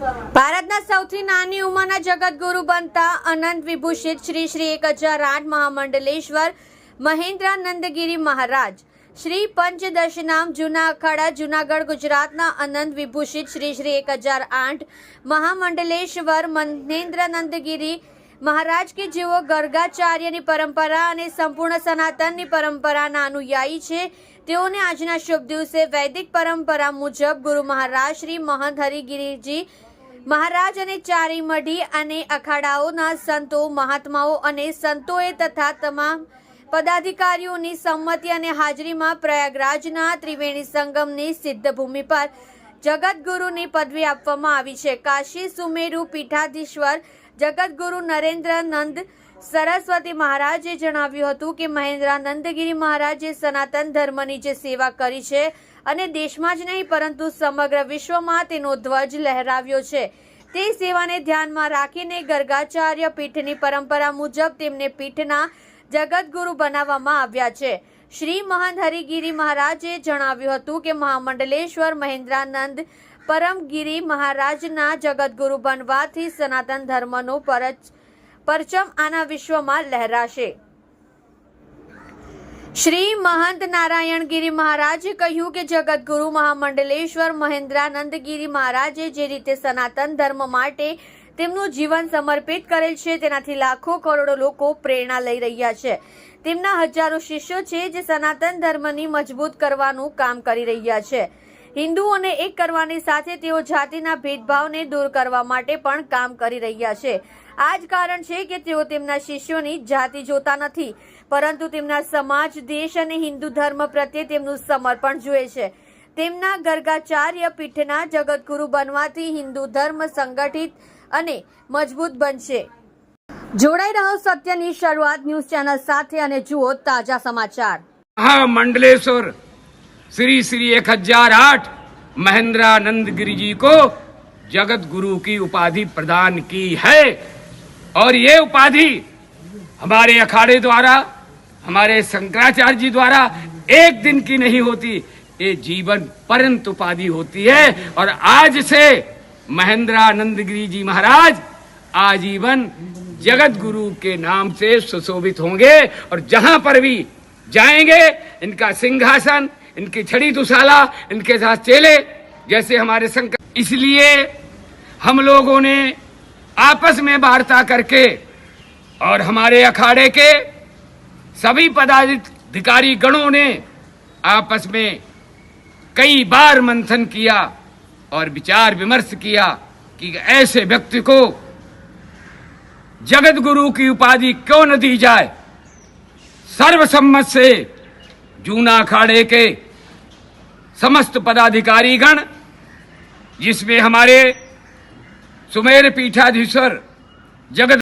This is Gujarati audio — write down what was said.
વિશ્વમાંના જગતગુરુ બનતા અનંત વિભૂષિત શ્રી શ્રી એક હજાર આઠ મહામંડલેશ્વર મહેન્દ્રાનંદગીરી મહારાજ. શ્રી પંચદશનામ જૂના અખાડા, જૂનાગઢ, ગુજરાતના અનંત વિભૂષિત શ્રી શ્રી એક હજાર આઠ મહામંડલેશ્વર મહેન્દ્રાનંદગીરી મહારાજ કે જેઓ ગર્ગાચાર્યની પરંપરા અને સંપૂર્ણ સનાતનની પરંપરાના અનુયાયી છે, તેઓને આજના શુભ દિવસે વૈદિક પરંપરા મુજબ ગુરુ મહારાજ શ્રી મહંત હરિગીરીજી મહારાજ અને ચારી મઢી અને અખાડાઓના સંતો, મહાત્માઓ અને સંતોએ તથા તમામ પદાધિકારીઓની સંમતિ અને હાજરીમાં પ્રયાગરાજના ત્રિવેણી સંગમની સિદ્ધ ભૂમિ પર જગતગુરુની પદવી આપવામાં આવી છે. કાશી સુમેરુ પીઠાધીશ્વર જગતગુરુ નરેન્દ્રનંદ સરસ્વતી મહારાજે જણાવ્યું હતું કે મહેન્દ્રાનંદગીરી મહારાજે સનાતન ધર્મની જે સેવા કરી છે અને દેશમાં જ નહીં પરંતુ સમગ્ર વિશ્વમાં તેનો ધ્વજ લહેરાવ્યો છે. તે સેવાને ધ્યાનમાં રાખીને ગર્ગાચાર્ય પીઠની પરંપરા મુજબ તેમને પીઠના જગતગુરુ બનાવવામાં આવ્યા છે. શ્રી મહંત હરિગીરી મહારાજે જણાવ્યું હતું કે મહામંડલેશ્વર મહેન્દ્રાનંદ પરમગીરી મહારાજના જગતગુરુ બનવાથી સનાતન ધર્મનો પરચ, પરચમ આના વિશ્વમાં લહેરાશે. શ્રી મહંત નારાયણગીરી મહારાજે કહ્યું કે જગતગુરુ મહામંડલેશ્વર મહેન્દ્રાનંદગીરી મહારાજે જે રીતે સનાતન ધર્મ માટે તેમનું જીવન સમર્પિત કરેલ છે, તેનાથી લાખો કરોડો લોકો પ્રેરણા લઈ રહ્યા છે. તેમના હજારો શિષ્યો છે જે સનાતન ધર્મની મજબૂત કરવાનું કામ કરી રહ્યા છે. હિન્દુઓને એક કરવાની સાથે તેઓ જાતિના ભેદભાવને દૂર કરવા માટે પણ કામ કરી રહ્યા છે. આ જ કારણ છે કે તેઓ તેમના શિષ્યોની જાતિ જોતા નથી, પરંતુ તેમના સમાજ, દેશ અને હિન્દુ ધર્મ પ્રત્યે તેમનું સમર્પણ જુએ છે. તેમના ગર્ગાચાર્ય પીઠના જગતગુરુ બનવાથી હિન્દુ ધર્મ સંગઠિત અને મજબૂત બનશે. જોડાઈ રહો સત્યની શરૂઆત ન્યૂઝ ચેનલ સાથે અને જુઓ તાજા સમાચાર. હા મંડલેશ્વર श्री श्री एक हज़ार आठ महेंद्रानंद गिरी जी को जगत गुरु की उपाधि प्रदान की है। और ये उपाधि हमारे अखाड़े द्वारा, हमारे शंकराचार्य जी द्वारा एक दिन की नहीं होती, ये जीवन पर्यंत उपाधि होती है। और आज से महेंद्रानंद गिरी जी महाराज आजीवन जगत गुरु के नाम से सुशोभित होंगे। और जहाँ पर भी जाएँगे, इनका सिंहासन इनकी छड़ी दुशाला, इनके साथ चेले जैसे हमारे शंकर इसलिए हम लोगों ने आपस में वार्ता करके और हमारे अखाड़े के सभी पदाधिकारी गणों ने आपस में कई बार मंथन किया और विचार विमर्श किया कि ऐसे व्यक्ति को जगत गुरु की उपाधि क्यों न दी जाए? सर्वसम्मत से जूना अखाड़े के समस्त पदाधिकारी गण जिसमें हमारे सुमेर पीठाधीश्वर जगत